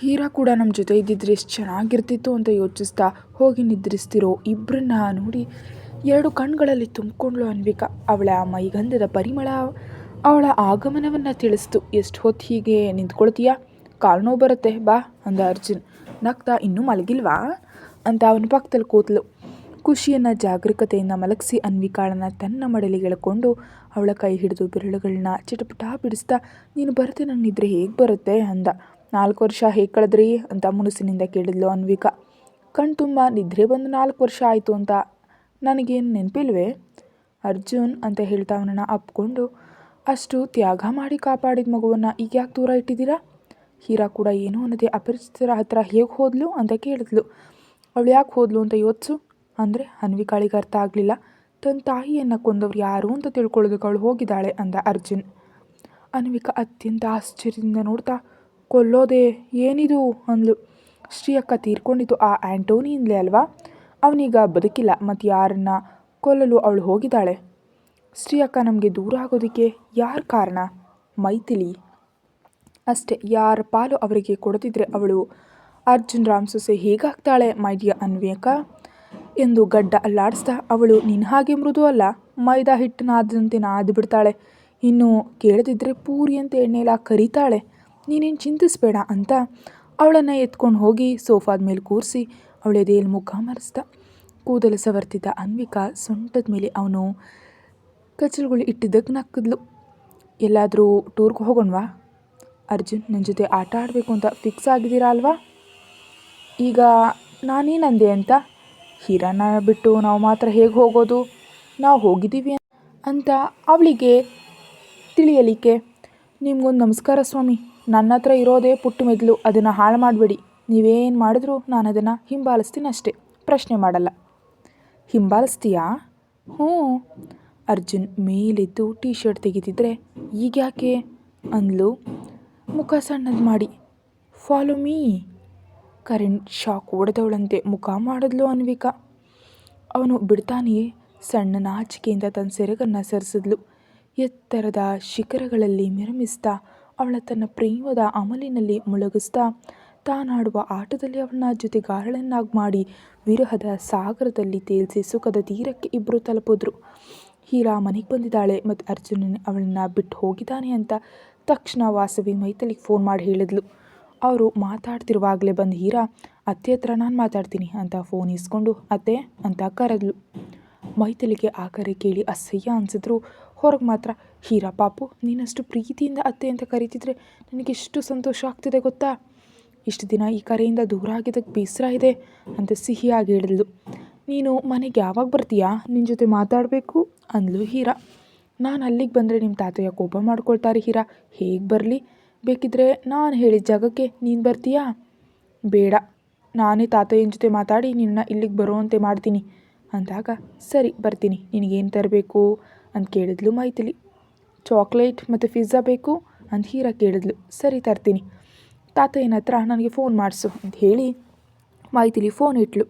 ಹೀರಾ ಕೂಡ ನಮ್ಮ ಜೊತೆ ಇದ್ದಿದ್ರೆ ಎಷ್ಟು ಚೆನ್ನಾಗಿರ್ತಿತ್ತು ಅಂತ ಯೋಚಿಸ್ತಾ ಹೋಗಿ ನಿದ್ರಿಸ್ತಿರೋ ಇಬ್ಬರನ್ನ ನೋಡಿ ಎರಡು ಕಣ್ಗಳಲ್ಲಿ ತುಂಬಿಕೊಂಡ್ಳು ಅನ್ವಿಕಾ. ಅವಳ ಮೈಗಂಧದ ಪರಿಮಳ, ಅವಳ ಆಗಮನವನ್ನು ತಿಳಿಸ್ತು. ಎಷ್ಟು ಹೊತ್ತು ಹೀಗೆ ನಿಂತ್ಕೊಳ್ತೀಯಾ? ಕಾಲು ನೋವು ಬರುತ್ತೆ, ಬಾ, ಅಂದ ಅರ್ಜುನ್. ನಗ್ತಾ ಇನ್ನೂ ಮಲಗಿಲ್ವಾ? ಅಂತ ಅವನ ಪಕ್ಕದಲ್ಲಿ ಕೂತ್ಲು. ಖುಷಿಯನ್ನು ಜಾಗರೂಕತೆಯಿಂದ ಮಲಗಿಸಿ ಅನ್ವಿಕಾಳನ್ನ ತನ್ನ ಮಡಲಿ ಎಳ್ಕೊಂಡು ಅವಳ ಕೈ ಹಿಡಿದು ಬೆರಳುಗಳನ್ನ ಚಿಟಪುಟ ಬಿಡಿಸ್ತಾ, ನೀನು ಬರುತ್ತೆ ನನ್ನ ನಿದ್ರೆ ಹೇಗೆ ಬರುತ್ತೆ? ಅಂದ. ನಾಲ್ಕು ವರ್ಷ ಹೇಗೆ ಕಳೆದ್ರಿ ಅಂತ ಮುನುಸಿನಿಂದ ಕೇಳಿದ್ಲು ಅನ್ವಿಕಾ. ಕಣ್ ತುಂಬ ನಿದ್ರೆ ಬಂದು ನಾಲ್ಕು ವರ್ಷ ಆಯಿತು ಅಂತ ನನಗೇನು ನೆನಪಿಲ್ವೇ? ಅರ್ಜುನ್ ಅಂತ ಹೇಳ್ತಾ ಅವನನ್ನು ಅಪ್ಕೊಂಡು ಅಷ್ಟು ತ್ಯಾಗ ಮಾಡಿ ಕಾಪಾಡಿದ ಮಗುವನ್ನು ಈಗ ಯಾಕೆ ದೂರ ಇಟ್ಟಿದ್ದೀರಾ? ಹೀರಾ ಕೂಡ ಏನು ಅನ್ನೋದೇ ಅಪರಿಚಿತರ ಹತ್ರ ಹೇಗೆ ಹೋದ್ಲು ಅಂತ ಕೇಳಿದ್ಲು. ಅವಳು ಯಾಕೆ ಹೋದ್ಲು ಅಂತ ಯೋಚಿಸು? ಅಂದರೆ ಅನ್ವಿಕಾಳಿಗೆ ಅರ್ಥ ಆಗಲಿಲ್ಲ. ತನ್ನ ತಾಯಿಯನ್ನು ಕೊಂದವ್ರು ಯಾರು ಅಂತ ತಿಳ್ಕೊಳ್ಳೋದಕ್ಕೆ ಅವಳು ಹೋಗಿದ್ದಾಳೆ ಅಂದ ಅರ್ಜುನ್. ಅನ್ವಿಕಾ ಅತ್ಯಂತ ಆಶ್ಚರ್ಯದಿಂದ ನೋಡ್ತಾ ಕೊಲ್ಲೋದೆ ಏನಿದು ಅಂದ್ಲು. ಶ್ರೀ ಅಕ್ಕ ತೀರ್ಕೊಂಡಿದ್ದು ಆ ಆ್ಯಂಟೋನಿಯಿಂದಲೇ ಅಲ್ವಾ? ಅವನೀಗ ಬದುಕಿಲ್ಲ ಮತ್ತು ಯಾರನ್ನ ಕೊಲ್ಲಲು ಅವಳು ಹೋಗಿದ್ದಾಳೆ? ಶ್ರೀ ಅಕ್ಕ ನಮಗೆ ದೂರ ಆಗೋದಕ್ಕೆ ಯಾರು ಕಾರಣ? ಮೈಥಿಲಿ. ಅಷ್ಟೇ, ಯಾರ ಪಾಲು ಅವರಿಗೆ ಕೊಡದಿದ್ರೆ ಅವಳು ಅರ್ಜುನ್ ರಾಮ್ ಸೊಸೆ ಹೇಗಾಗ್ತಾಳೆ ಮೈಡಿಯ ಅನ್ವೇಕ? ಎಂದು ಗಡ್ಡ ಅಲ್ಲಾಡಿಸ್ತಾ, ಅವಳು ನಿನ್ನ ಹಾಗೆ ಮೃದು ಅಲ್ಲ, ಮೈದಾ ಹಿಟ್ಟನಾದಂತೆ ನಾದ್ಬಿಡ್ತಾಳೆ. ನಾದು ಬಿಡ್ತಾಳೆ ಇನ್ನು ಕೇಳದಿದ್ದರೆ ಪೂರಿ ಅಂತ ಎಣ್ಣೆಲ ಕರಿತಾಳೆ. ನೀನೇನು ಚಿಂತಿಸ್ಬೇಡ ಅಂತ ಅವಳನ್ನು ಎತ್ಕೊಂಡು ಹೋಗಿ ಸೋಫಾದ ಮೇಲೆ ಕೂರಿಸಿ ಅವಳ ಎದೆಯಲ್ಲಿ ಮುಖ ಮರೆಸ್ದ. ಕೂದಲು ಸವರ್ತಿದ್ದ ಅನ್ವಿಕಾ ಸೊಂಟದ ಮೇಲೆ ಅವನು ಕಚಲುಗಳು ಇಟ್ಟಿದ್ದಕ್ಕೆ ನಕ್ಕದ್ಲು. ಎಲ್ಲಾದರೂ ಟೂರ್ಗೆ ಹೋಗೋಣವಾ? ಅರ್ಜುನ್ ನನ್ನ ಜೊತೆ ಆಟ ಆಡಬೇಕು ಅಂತ ಫಿಕ್ಸ್ ಆಗಿದ್ದೀರಾ ಅಲ್ವಾ? ಈಗ ನಾನೇನಂದೆ ಅಂತ? ಹೀರಾನ ಬಿಟ್ಟು ನಾವು ಮಾತ್ರ ಹೇಗೆ ಹೋಗೋದು? ನಾವು ಹೋಗಿದ್ದೀವಿ ಅಂತ ಅವಳಿಗೆ ತಿಳಿಯಲಿಕ್ಕೆ. ನಿಮಗೊಂದು ನಮಸ್ಕಾರ ಸ್ವಾಮಿ. ನನ್ನ ಹತ್ರ ಇರೋದೇ ಪುಟ್ಟು ಮೆದ್ಲು ಅದನ್ನು ಹಾಳು ಮಾಡಬೇಡಿ. ನೀವೇನು ಮಾಡಿದ್ರು ನಾನು ಅದನ್ನು ಹಿಂಬಾಲಿಸ್ತೀನಿ ಅಷ್ಟೇ ಪ್ರಶ್ನೆ ಮಾಡಲ್ಲ. ಹಿಂಬಾಲಿಸ್ತೀಯಾ? ಹ್ಞೂ. ಅರ್ಜುನ್ ಮೇಲಿದ್ದು ಟೀ ಶರ್ಟ್ ತೆಗಿತಿದ್ರೆ ಈಗ ಯಾಕೆ ಅಂದ್ಲು. ಮುಖ ಸಣ್ಣದು ಮಾಡಿ. ಫಾಲೋ ಮೀ ಕರೆಂಟ್ ಶಾಕ್ ಹೊಡೆದವಳಂತೆ ಮುಖ ಮಾಡಿದ್ಲು ಅನ್ವಿಕಾ. ಅವನು ಬಿಡ್ತಾನೆಯೇ ಸಣ್ಣ ನಾಚಿಕೆಯಿಂದ ತನ್ನ ಸೆರಗನ್ನು ಸರಿಸಿದ್ಲು. ಎತ್ತರದ ಶಿಖರಗಳಲ್ಲಿ ಮಿರಮಿಸ್ತಾ ಅವಳ ತನ್ನ ಪ್ರೇಮದ ಅಮಲಿನಲ್ಲಿ ಮುಳುಗಿಸ್ತಾ ತಾನಾಡುವ ಆಟದಲ್ಲಿ ಅವಳನ್ನ ಜೊತೆಗಾರಳನ್ನಾಗಿ ಮಾಡಿ ವಿರಹದ ಸಾಗರದಲ್ಲಿ ತೇಲ್ಸಿ ಸುಖದ ತೀರಕ್ಕೆ ಇಬ್ಬರು ತಲುಪಿದ್ರು. ಹೀರಾ ಮನೆಗೆ ಬಂದಿದ್ದಾಳೆ ಮತ್ತು ಅರ್ಜುನ ಅವಳನ್ನ ಬಿಟ್ಟು ಹೋಗಿದ್ದಾನೆ ಅಂತ ತಕ್ಷಣ ವಾಸವಿ ಮೈತಲಿಗೆ ಫೋನ್ ಮಾಡಿ ಹೇಳಿದ್ಲು. ಅವರು ಮಾತಾಡ್ತಿರುವಾಗಲೇ ಬಂದು ಹೀರಾ, ಅತ್ತೆ ಹತ್ರ ನಾನು ಮಾತಾಡ್ತೀನಿ ಅಂತ ಫೋನ್ ಇಸ್ಕೊಂಡು, ಅತ್ತೆ ಅಂತ ಕರೆದ್ಲು. ಮೈತಲಿಗೆ ಆ ಕರೆ ಕೇಳಿ ಅಸಹ್ಯ ಅನಿಸಿದ್ರು. ಹೊರಗೆ ಮಾತ್ರ, ಹೀರಾ ಪಾಪು, ನೀನಷ್ಟು ಪ್ರೀತಿಯಿಂದ ಅತ್ತೆ ಅಂತ ಕರೀತಿದ್ರೆ ನನಗೆ ಇಷ್ಟು ಸಂತೋಷ ಆಗ್ತಿದೆ ಗೊತ್ತಾ? ಇಷ್ಟು ದಿನ ಈ ಕರೆಯಿಂದ ದೂರ ಆಗಿದ್ದಕ್ಕೆ ಬೇಸರ ಇದೆ, ಅಂತ ಸಿಹಿಯಾಗಿ ಹೇಳಿದ್ಲು. ನೀನು ಮನೆಗೆ ಯಾವಾಗ ಬರ್ತೀಯಾ? ನಿನ್ನ ಜೊತೆ ಮಾತಾಡಬೇಕು? ಅಂದ್ಲು ಹೀರಾ. ನಾನು ಅಲ್ಲಿಗೆ ಬಂದರೆ ನಿಮ್ಮ ತಾತಯ್ಯ ಕೋಪ ಮಾಡ್ಕೊಳ್ತಾರೆ ಹೀರಾ. ಹೇಗೆ ಬರಲಿ? ಬೇಕಿದ್ರೆ ನಾನು ಹೇಳಿದ ಜಾಗಕ್ಕೆ ನೀನು ಬರ್ತೀಯಾ? ಬೇಡ. ನಾನೇ ತಾತಯ್ಯನ ಜೊತೆ ಮಾತಾಡಿ ನಿನ್ನ ಇಲ್ಲಿಗೆ ಬರುವಂತೆ ಮಾಡ್ತೀನಿ. ಅಂದಾಗ, ಸರಿ, ಬರ್ತೀನಿ. ನಿನಗೇನು ತರಬೇಕು? ಅಂತ ಕೇಳಿದ್ಲು ಮೈಥಿಲಿ. ಚಾಕ್ಲೇಟ್ ಮತ್ತು ಪಿಜ್ಜಾ ಬೇಕು ಅಂತ ಹೀರಾ ಕೇಳಿದ್ಲು. ಸರಿ ತರ್ತೀನಿ. ತಾತಯ್ಯನ ಹತ್ರ ನನಗೆ ಫೋನ್ ಮಾಡಿಸು ಅಂತ ಹೇಳಿ ಮೈಥಿಲಿ ಫೋನ್ ಇಟ್ಲು.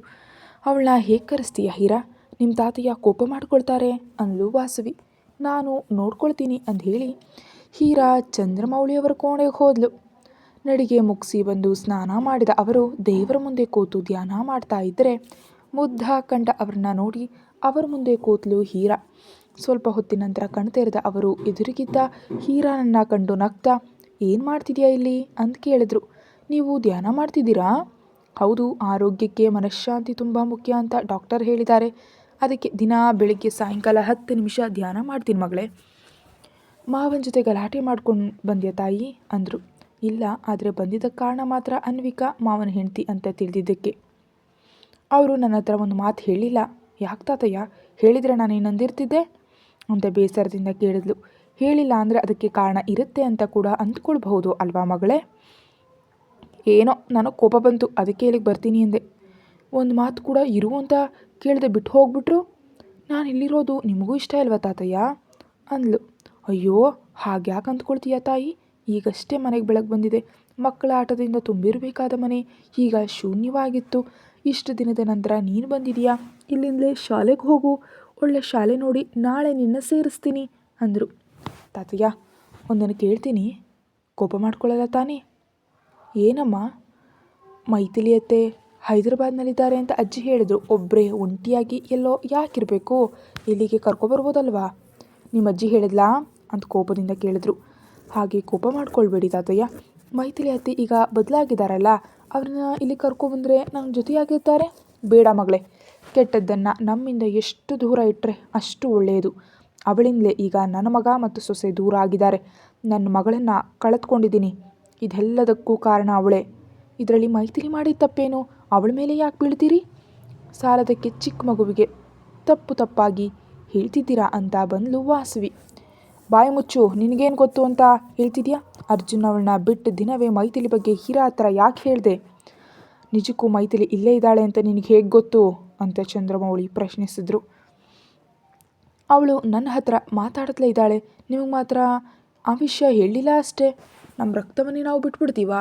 ಅವಳನ್ನ ಹೇಗೆ ಕರೆಸ್ತೀಯ ಹೀರಾ? ನಿಮ್ಮ ತಾತಯ್ಯ ಕೋಪ ಮಾಡ್ಕೊಳ್ತಾರೆ? ಅಂದ್ಲು ವಾಸವಿ. ನಾನು ನೋಡ್ಕೊಳ್ತೀನಿ ಅಂತ ಹೇಳಿ ಹೀರಾ ಚಂದ್ರಮೌಳಿಯವರ ಕೋಣೆಗೆ ಹೋದ್ಲು. ನಡಿಗೆ ಮುಗಿಸಿ ಬಂದು ಸ್ನಾನ ಮಾಡಿದ ಅವರು ದೇವರ ಮುಂದೆ ಕೂತು ಧ್ಯಾನ ಮಾಡ್ತಾ ಇದ್ದರೆ ಮುದ್ದ ಕಂಡ ಅವ್ರನ್ನ ನೋಡಿ ಅವರ ಮುಂದೆ ಕೂತಲು ಹೀರಾ. ಸ್ವಲ್ಪ ಹೊತ್ತಿನ ನಂತರ ಅವರು, ಎದುರಿಗಿದ್ದ ಹೀರಾನನ್ನ ಕಂಡು ನಗ್ತಾ, ಏನು ಮಾಡ್ತಿದ್ಯಾ ಇಲ್ಲಿ? ಅಂತ ಕೇಳಿದ್ರು. ನೀವು ಧ್ಯಾನ ಮಾಡ್ತಿದ್ದೀರಾ? ಹೌದು, ಆರೋಗ್ಯಕ್ಕೆ ಮನಃಶಾಂತಿ ತುಂಬ ಮುಖ್ಯ ಅಂತ ಡಾಕ್ಟರ್ ಹೇಳಿದ್ದಾರೆ. ಅದಕ್ಕೆ ದಿನ ಬೆಳಿಗ್ಗೆ ಸಾಯಂಕಾಲ ಹತ್ತು ನಿಮಿಷ ಧ್ಯಾನ ಮಾಡ್ತೀನಿ ಮಗಳೇ. ಮಾವನ ಜೊತೆ ಗಲಾಟೆ ಮಾಡ್ಕೊಂಡು ಬಂದ್ಯ ತಾಯಿ? ಅಂದರು. ಇಲ್ಲ, ಆದರೆ ಬಂದಿದ್ದ ಕಾರಣ ಮಾತ್ರ ಅನ್ವಿಕಾ, ಮಾವನ ಹೆಂಡತಿ ಅಂತ ತಿಳಿದಿದ್ದಕ್ಕೆ. ಅವರು ನನ್ನ ಹತ್ರ ಒಂದು ಮಾತು ಹೇಳಿಲ್ಲ. ಯಾಕೆ ತಾತಯ್ಯ? ಹೇಳಿದರೆ ನಾನು ಏನಂದಿರ್ತಿದ್ದೆ ಅಂತ ಬೇಸರದಿಂದ ಕೇಳಿದ್ಲು. ಹೇಳಿಲ್ಲ ಅಂದರೆ ಅದಕ್ಕೆ ಕಾರಣ ಇರುತ್ತೆ ಅಂತ ಕೂಡ ಅಂದ್ಕೊಳ್ಬಹುದು ಅಲ್ವಾ ಮಗಳೇ? ಏನೋ, ನನಗೆ ಕೋಪ ಬಂತು, ಅದಕ್ಕೆ ಇಲ್ಲಿಗೆ ಬರ್ತೀನಿ ಎಂದೆ ಒಂದು ಮಾತು ಕೂಡ ಇರು ಅಂತ ಕೇಳಿದೆ ಬಿಟ್ಟು ಹೋಗ್ಬಿಟ್ರು. ನಾನು ಇಲ್ಲಿರೋದು ನಿಮಗೂ ಇಷ್ಟ ಇಲ್ವಾ ತಾತಯ್ಯ? ಅಂದ್ಲು. ಅಯ್ಯೋ ಹಾಗೆ ಯಾಕೆ ಅಂದ್ಕೊಳ್ತೀಯ ತಾಯಿ? ಈಗಷ್ಟೇ ಮನೆಗೆ ಬೆಳಗ್ಗೆ ಬಂದಿದೆ. ಮಕ್ಕಳ ಆಟದಿಂದ ತುಂಬಿರಬೇಕಾದ ಮನೆ. ಈಗ ಶೂನ್ಯವಾಗಿತ್ತು. ಇಷ್ಟು ದಿನದ ನಂತರ ನೀನು ಬಂದಿದೀಯಾ? ಇಲ್ಲಿಂದಲೇ ಶಾಲೆಗೆ ಹೋಗು. ಒಳ್ಳೆ ಶಾಲೆ ನೋಡಿ ನಾಳೆ ನಿನ್ನ ಸೇರಿಸ್ತೀನಿ ಅಂದರು. ತಾತಯ್ಯ, ಒಂದನ್ನು ಕೇಳ್ತೀನಿ. ಕೋಪ ಮಾಡ್ಕೊಳ್ಳಲ್ಲ ತಾನೇ? ಏನಮ್ಮ? ಮೈಥಿಲಿಯತ್ತೆ ಹೈದರಾಬಾದ್ನಲ್ಲಿದ್ದಾರೆ ಅಂತ ಅಜ್ಜಿ ಹೇಳಿದರು. ಒಬ್ಬರೇ ಒಂಟಿಯಾಗಿ ಎಲ್ಲೋ ಯಾಕಿರಬೇಕು? ಇಲ್ಲಿಗೆ ಕರ್ಕೊಬರ್ಬೋದಲ್ವಾ ನಿಮ್ಮ ಅಜ್ಜಿ ಹೇಳಿದ್ಲಾ ಅಂತ ಕೋಪದಿಂದ ಕೇಳಿದ್ರು. ಹಾಗೆ ಕೋಪ ಮಾಡ್ಕೊಳ್ಬೇಡಿ ತಾತಯ್ಯ. ಮೈಥಿಲಿ ಅತ್ತೆ ಈಗ ಬದಲಾಗಿದ್ದಾರಲ್ಲ, ಅವ್ರನ್ನ ಇಲ್ಲಿ ಕರ್ಕೊಬಂದರೆ ನನ್ನ ಜೊತೆಯಾಗಿರ್ತಾರೆ? ಬೇಡ ಮಗಳೇ. ಕೆಟ್ಟದ್ದನ್ನು ನಮ್ಮಿಂದ ಎಷ್ಟು ದೂರ ಇಟ್ಟರೆ ಅಷ್ಟು ಒಳ್ಳೆಯದು. ಅವಳಿಂದಲೇ ಈಗ ನನ್ನ ಮಗ ಮತ್ತು ಸೊಸೆ ದೂರ ಆಗಿದ್ದಾರೆ. ನನ್ನ ಮಗಳನ್ನು ಕಳೆದುಕೊಂಡಿದ್ದೀನಿ. ಇದೆಲ್ಲದಕ್ಕೂ ಕಾರಣ ಅವಳೇ. ಇದರಲ್ಲಿ ಮೈತ್ರಿ ಮಾಡಿದ ತಪ್ಪೇನು? ಅವಳ ಮೇಲೆ ಯಾಕೆ ಬೀಳ್ತೀರಿ? ಸಾಲದಕ್ಕೆ ಚಿಕ್ಕ ಮಗುವಿಗೆ ತಪ್ಪು ತಪ್ಪಾಗಿ ಹೇಳ್ತಿದ್ದೀರಾ ಅಂತ ಬಂದಲು ವಾಸವಿ. ಬಾಯಿ ಮುಚ್ಚು, ನಿನಗೇನು ಗೊತ್ತು ಅಂತ ಹೇಳ್ತಿದ್ಯಾ? ಅರ್ಜುನ್ ಅವಳನ್ನ ಬಿಟ್ಟು ದಿನವೇ ಮೈಥಿಲಿ ಬಗ್ಗೆ ಹೀರಾ ಹತ್ರ ಯಾಕೆ ಹೇಳಿದೆ? ನಿಜಕ್ಕೂ ಮೈಥಿಲಿ ಇಲ್ಲೇ ಇದ್ದಾಳೆ ಅಂತ ನಿನಗೆ ಹೇಗೆ ಗೊತ್ತು? ಅಂತ ಚಂದ್ರಮೌಳಿ ಪ್ರಶ್ನಿಸಿದ್ರು. ಅವಳು, ನನ್ನ ಹತ್ರ ಮಾತಾಡ್ತಲೇ ಇದ್ದಾಳೆ. ನಿಮಗೆ ಮಾತ್ರ ಆ ವಿಷಯ ಹೇಳಿಲ್ಲ ಅಷ್ಟೇ. ನಮ್ಮ ರಕ್ತವನ್ನೇ ನಾವು ಬಿಟ್ಬಿಡ್ತೀವಾ?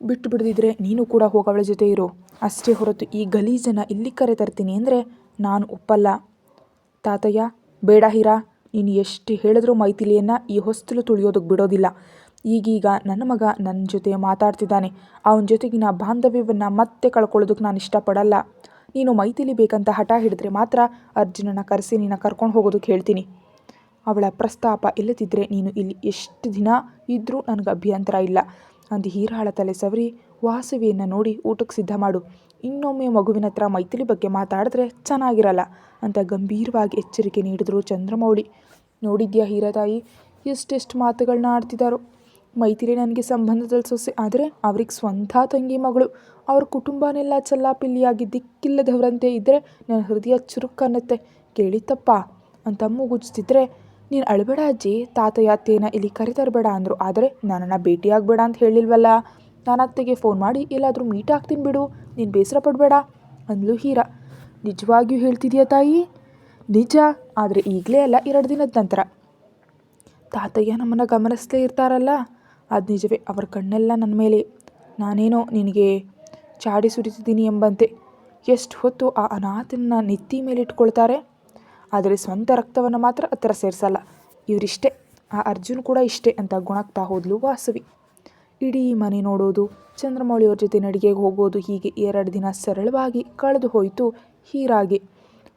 ಬಿಟ್ಟು ಬಿಡ್ದಿದ್ರೆ ನೀನು ಕೂಡ ಹೋಗಿ ಅವಳ ಜೊತೆ ಇರು. ಅಷ್ಟೇ ಹೊರತು ಈ ಗಲೀಜನ್ನು ಇಲ್ಲಿ ಕರೆ ತರ್ತೀನಿ ಅಂದರೆ ನಾನು ಒಪ್ಪಲ್ಲ. ತಾತಯ್ಯ, ಬೇಡ ಹೀರಾ. ನೀನು ಎಷ್ಟು ಹೇಳಿದ್ರೂ ಮೈಥಿಲಿಯನ್ನು ಈ ಹೊಸ್ತಲು ತುಳಿಯೋದಕ್ಕೆ ಬಿಡೋದಿಲ್ಲ. ಈಗೀಗ ನನ್ನ ಮಗ ನನ್ನ ಜೊತೆ ಮಾತಾಡ್ತಿದ್ದಾನೆ. ಅವನ ಜೊತೆಗಿನ ಬಾಂಧವ್ಯವನ್ನು ಮತ್ತೆ ಕಳ್ಕೊಳ್ಳೋದಕ್ಕೆ ನಾನು ಇಷ್ಟಪಡಲ್ಲ. ನೀನು ಮೈಥಿಲಿ ಬೇಕಂತ ಹಠ ಹಿಡಿದ್ರೆ ಮಾತ್ರ ಅರ್ಜುನನ ಕರೆಸಿ ನಿನ್ನ ಕರ್ಕೊಂಡು ಹೋಗೋದು ಹೇಳ್ತೀನಿ. ಅವಳ ಪ್ರಸ್ತಾಪ ಇಲ್ಲದಿದ್ದರೆ ನೀನು ಇಲ್ಲಿ ಎಷ್ಟು ದಿನ ಇದ್ದರೂ ನನಗೆ ಅಭ್ಯಂತರ ಇಲ್ಲ. ಅಂದು ಹೀರಾಳ ತಲೆ ಸವರಿ, ವಾಸವಿಯನ್ನು ನೋಡಿ ಊಟಕ್ಕೆ ಸಿದ್ಧ ಮಾಡು. ಇನ್ನೊಮ್ಮೆ ಮಗುವಿನ ಹತ್ರ ಮೈಥಿಲಿ ಬಗ್ಗೆ ಮಾತಾಡಿದ್ರೆ ಚೆನ್ನಾಗಿರಲ್ಲ ಅಂತ ಗಂಭೀರವಾಗಿ ಎಚ್ಚರಿಕೆ ನೀಡಿದ್ರು ಚಂದ್ರಮೌಳಿ. ನೋಡಿದ್ಯಾ ಹೀರಾತಾಯಿ, ಎಷ್ಟೆಷ್ಟು ಮಾತುಗಳನ್ನ ಆಡ್ತಿದ್ದಾರೋ. ಮೈಥಿಲಿ ನನಗೆ ಸಂಬಂಧದಲ್ಲಿ ಸೊಸೆ ಆದರೆ ಅವ್ರಿಗೆ ಸ್ವಂತ ತಂಗಿ ಮಗಳು. ಅವ್ರ ಕುಟುಂಬನೆಲ್ಲ ಚಲ್ಲಾಪಿಲ್ಲಿಯಾಗಿ ದಿಕ್ಕಿಲ್ಲದವರಂತೆ ಇದ್ದರೆ ನನ್ನ ಹೃದಯ ಚುರುಕನ್ನತ್ತೆ ಕೇಳಿತಪ್ಪ ಅಂತ ಮೂಗುಜ್ತಿದ್ರೆ, ನೀನು ಅಳಬೇಡ ಅಜ್ಜಿ ತಾತಯ್ಯ ಅತ್ತೇನ ಇಲ್ಲಿ ಕರೆತರಬೇಡ ಅಂದರು. ಆದರೆ ನನ್ನನ್ನು ಭೇಟಿಯಾಗಬೇಡ ಅಂತ ಹೇಳಿಲ್ವಲ್ಲ? ನಾನು ಅತ್ತೆಗೆ ಫೋನ್ ಮಾಡಿ ಎಲ್ಲಾದರೂ ಮೀಟ್ ಆಗ್ತೀನಿ ಬಿಡು, ನೀನು ಬೇಸರ ಪಡಬೇಡ ಅಂದ್ಲು ಹೀರಾ. ನಿಜವಾಗಿಯೂ ಹೇಳ್ತಿದೀಯ ತಾಯಿ? ನಿಜ, ಆದರೆ ಈಗಲೇ ಅಲ್ಲ, ಎರಡು ದಿನದ ನಂತರ. ತಾತಯ್ಯ ನಮ್ಮನ್ನು ಗಮನಿಸ್ತೇ ಇರ್ತಾರಲ್ಲ? ಅದು ನಿಜವೇ ಅವರ ಕಣ್ಣೆಲ್ಲ ನನ್ನ ಮೇಲೆ. ನಾನೇನೋ ನಿನಗೆ ಚಾಡಿ ಸುರಿತಿದ್ದೀನಿ ಎಂಬಂತೆ. ಎಷ್ಟು ಹೊತ್ತು ಆ ಅನಾಥನ ನೆತ್ತಿ ಮೇಲೆ ಇಟ್ಕೊಳ್ತಾರೆ? ಆದರೆ ಸ್ವಂತ ರಕ್ತವನ್ನು ಮಾತ್ರ ಹತ್ತಿರ ಸೇರಿಸಲ್ಲ. ಇವರಿಷ್ಟೇ. ಆ ಅರ್ಜುನ್ ಕೂಡ ಇಷ್ಟೇ ಅಂತ ಗುಣಕ್ತಾ ಹೋದ್ಲು ವಾಸವಿ. ಇಡೀ ಮನೆ ನೋಡೋದು ಚಂದ್ರಮೌಳಿಯವ್ರ ಜೊತೆ ನಡಿಗೆಗೆ ಹೋಗೋದು ಹೀಗೆ ಎರಡು ದಿನ ಸರಳವಾಗಿ ಕಳೆದು ಹೋಯಿತು ಹೀರಾಗೆ.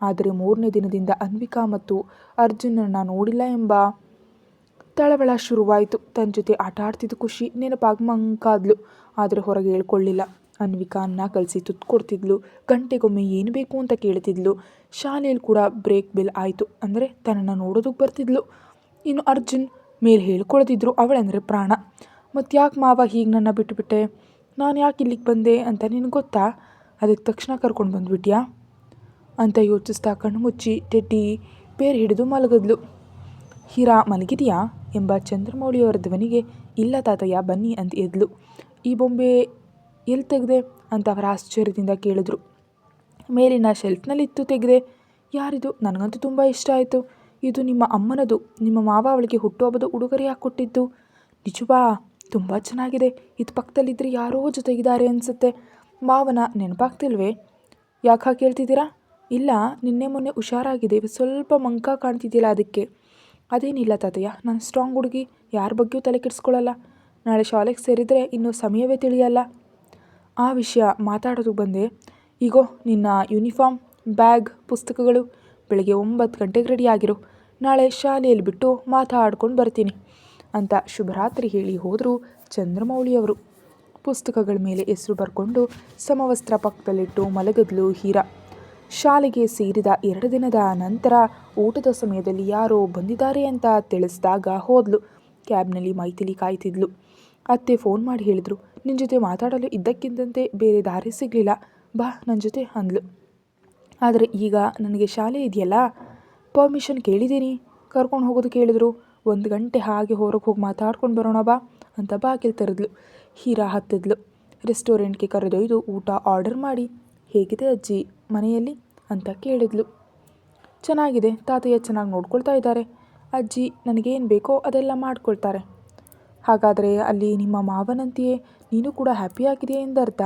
ಆದರೆ ಮೂರನೇ ದಿನದಿಂದ ಅನ್ವಿಕಾ ಮತ್ತು ಅರ್ಜುನನ್ನು ನೋಡಿಲ್ಲ ಎಂಬ ತಳವಳ ಶುರುವಾಯಿತು. ತನ್ನ ಜೊತೆ ಆಟ ಆಡ್ತಿದ್ದ ಖುಷಿ, ನೆನಪಾಗಿ ಮಂಕಾದ್ಲು. ಆದರೆ ಹೊರಗೆ ಹೇಳ್ಕೊಳ್ಳಿಲ್ಲ ಅನ್ವಿಕಾ ಅನ್ನ ಕಲಿಸಿ ತುತ್ತು ಕೊಡ್ತಿದ್ಲು ಗಂಟೆಗೊಮ್ಮೆ ಏನು ಬೇಕು ಅಂತ ಕೇಳ್ತಿದ್ಲು. ಶಾಲೆಯಲ್ಲಿ ಕೂಡ ಬ್ರೇಕ್ ಬೆಲ್ ಆಯಿತು. ಅಂದರೆ ತನ್ನನ್ನು ನೋಡೋದಕ್ಕೆ ಬರ್ತಿದ್ಲು. ಇನ್ನು ಅರ್ಜುನ್ ಮೇಲೆ ಹೇಳ್ಕೊಳ್ತಿದ್ರು ಅವಳೆಂದರೆ ಪ್ರಾಣ. ಮತ್ತು ಯಾಕೆ ಮಾವ ಹೀಗೆ ನನ್ನ ಬಿಟ್ಟುಬಿಟ್ಟೆ ನಾನು ಯಾಕೆ ಇಲ್ಲಿಗೆ ಬಂದೆ ಅಂತ ನಿನಗೆ ಗೊತ್ತಾ? ಅದಕ್ಕೆ ತಕ್ಷಣ ಕರ್ಕೊಂಡು ಬಂದುಬಿಟ್ಯಾ? ಅಂತ ಯೋಚಿಸ್ತಾ ಕಣ್ಣು ಮುಚ್ಚಿ ಟೆಡ್ಡಿ ಬೇರೆ ಹಿಡಿದು ಮಲಗಿದ್ಲು. ಹೀರಾ ಮಲಗಿದೆಯಾ ಎಂಬ ಚಂದ್ರಮೌಳಿಯವರ ಧ್ವನಿಗೆ, ಇಲ್ಲ ತಾತಯ್ಯ, ಬನ್ನಿ ಅಂತ ಎದ್ಲು. ಈ ಬೊಂಬೆ ಎಲ್ಲಿ ತೆಗೆದೆ? ಅಂತ ಅವರ ಆಶ್ಚರ್ಯದಿಂದ ಕೇಳಿದ್ರು. ಮೇಲಿನ ಶೆಲ್ಫ್ನಲ್ಲಿತ್ತು ತೆಗೆದೆ. ಯಾರಿದು? ನನಗಂತೂ ತುಂಬ ಇಷ್ಟ ಆಯಿತು. ಇದು ನಿಮ್ಮ ಅಮ್ಮನದು. ನಿಮ್ಮ ಮಾವ ಅವಳಿಗೆ ಹುಟ್ಟುಹಬ್ಬದ ಉಡುಗೊರೆಯಾಗಿ ಕೊಟ್ಟಿದ್ದು ನಿಜವಾ? ತುಂಬ ಚೆನ್ನಾಗಿದೆ. ಇದು ಪಕ್ಕದಲ್ಲಿದ್ದರೆ ಯಾರೋ ಜೊತೆಗಿದ್ದಾರೆ ಅನಿಸುತ್ತೆ. ಮಾವನ ನೆನಪಾಗ್ತಿಲ್ವೇ? ಯಾಕೆ ಕೇಳ್ತಿದ್ದೀರಾ? ಇಲ್ಲ, ನಿನ್ನೆ ಮೊನ್ನೆ ಹುಷಾರಾಗಿದೆ ಸ್ವಲ್ಪ ಮಂಕ ಕಾಣ್ತಿದ್ದಿಲ್ಲ ಅದಕ್ಕೆ? ಅದೇನಿಲ್ಲ ತಾತಯ್ಯ, ನಾನು ಸ್ಟ್ರಾಂಗ್ ಹುಡುಗಿ, ಯಾರ ಬಗ್ಗೆಯೂ ತಲೆ ಕೆಡಿಸ್ಕೊಳ್ಳಲ್ಲ ನಾಳೆ ಶಾಲೆಗೆ ಸೇರಿದರೆ ಇನ್ನೂ ಸಮಯವೇ ತಿಳಿಯಲ್ಲ. ಆ ವಿಷಯ ಮಾತಾಡೋದಕ್ಕೆ ಬಂದೆ ಈಗೋ ನಿನ್ನ ಯೂನಿಫಾರ್ಮ್ ಬ್ಯಾಗ್ ಪುಸ್ತಕಗಳು, ಬೆಳಗ್ಗೆ ಒಂಬತ್ತು ಗಂಟೆಗೆ ರೆಡಿ ಆಗಿರು. ನಾಳೆ ಶಾಲೆಯಲ್ಲಿ ಬಿಟ್ಟು ಮಾತಾಡ್ಕೊಂಡು ಬರ್ತೀನಿ, ಅಂತ ಶುಭರಾತ್ರಿ ಹೇಳಿ ಹೋದರು ಚಂದ್ರಮೌಳಿಯವರು. ಪುಸ್ತಕಗಳ ಮೇಲೆ ಹೆಸರು ಬರ್ಕೊಂಡು ಸಮವಸ್ತ್ರ ಪಕ್ಕದಲ್ಲಿಟ್ಟು ಮಲಗದ್ಲು ಹೀರಾ. ಶಾಲೆಗೆ ಸೇರಿದ ಎರಡು ದಿನದ ನಂತರ ಊಟದ ಸಮಯದಲ್ಲಿ ಯಾರೋ ಬಂದಿದ್ದಾರೆ ಅಂತ ತಿಳಿಸಿದಾಗ ಹೋದ್ಲು. ಕ್ಯಾಬ್ನಲ್ಲಿ ಮೈಥಿಲಿ ಕಾಯ್ತಿದ್ಲು. ಅತ್ತೆ ಫೋನ್ ಮಾಡಿ ಹೇಳಿದರು ನಿನ್ನ ಜೊತೆ ಮಾತಾಡಲು ಇದ್ದಕ್ಕಿದ್ದಂತೆ ಬೇರೆ ದಾರಿ ಸಿಗಲಿಲ್ಲ. ಬಾ ನನ್ನ ಜೊತೆ, ಅಂದ್ಲು. ಆದರೆ ಈಗ ನನಗೆ ಶಾಲೆ ಇದೆಯಲ್ಲ, ಪರ್ಮಿಷನ್ ಕೇಳಿದ್ದೀನಿ ಕರ್ಕೊಂಡು ಹೋಗೋದು ಕೇಳಿದ್ರು. ಒಂದು ಗಂಟೆ ಹಾಗೆ ಹೊರಗೆ ಹೋಗಿ ಮಾತಾಡ್ಕೊಂಡು ಬರೋಣ ಬಾ, ಅಂತ ಬಾಗಿಲು ತೆರೆದ್ಲು. ಹೀರಾ ಹತ್ತಿದ್ಲು. ರೆಸ್ಟೋರೆಂಟ್ಗೆ ಕರೆದೊಯ್ದು ಊಟ ಆರ್ಡರ್ ಮಾಡಿ. ಹೇಗಿದೆ ಅಜ್ಜಿ? ಮನೆಯಲ್ಲಿ ಅಂತ ಕೇಳಿದ್ಲು. ಚೆನ್ನಾಗಿದೆ, ತಾತಯ್ಯ ಚೆನ್ನಾಗಿ ನೋಡ್ಕೊಳ್ತಾ ಇದ್ದಾರೆ. ಅಜ್ಜಿ, ನನಗೇನು ಬೇಕೋ ಅದೆಲ್ಲ ಮಾಡ್ಕೊಳ್ತಾರೆ. ಹಾಗಾದರೆ ಅಲ್ಲಿ ನಿಮ್ಮ ಮಾವನಂತೆಯೇ ನೀನು ಕೂಡ ಹ್ಯಾಪಿಯಾಗಿದೆಯಾ ಎಂದರ್ಥ?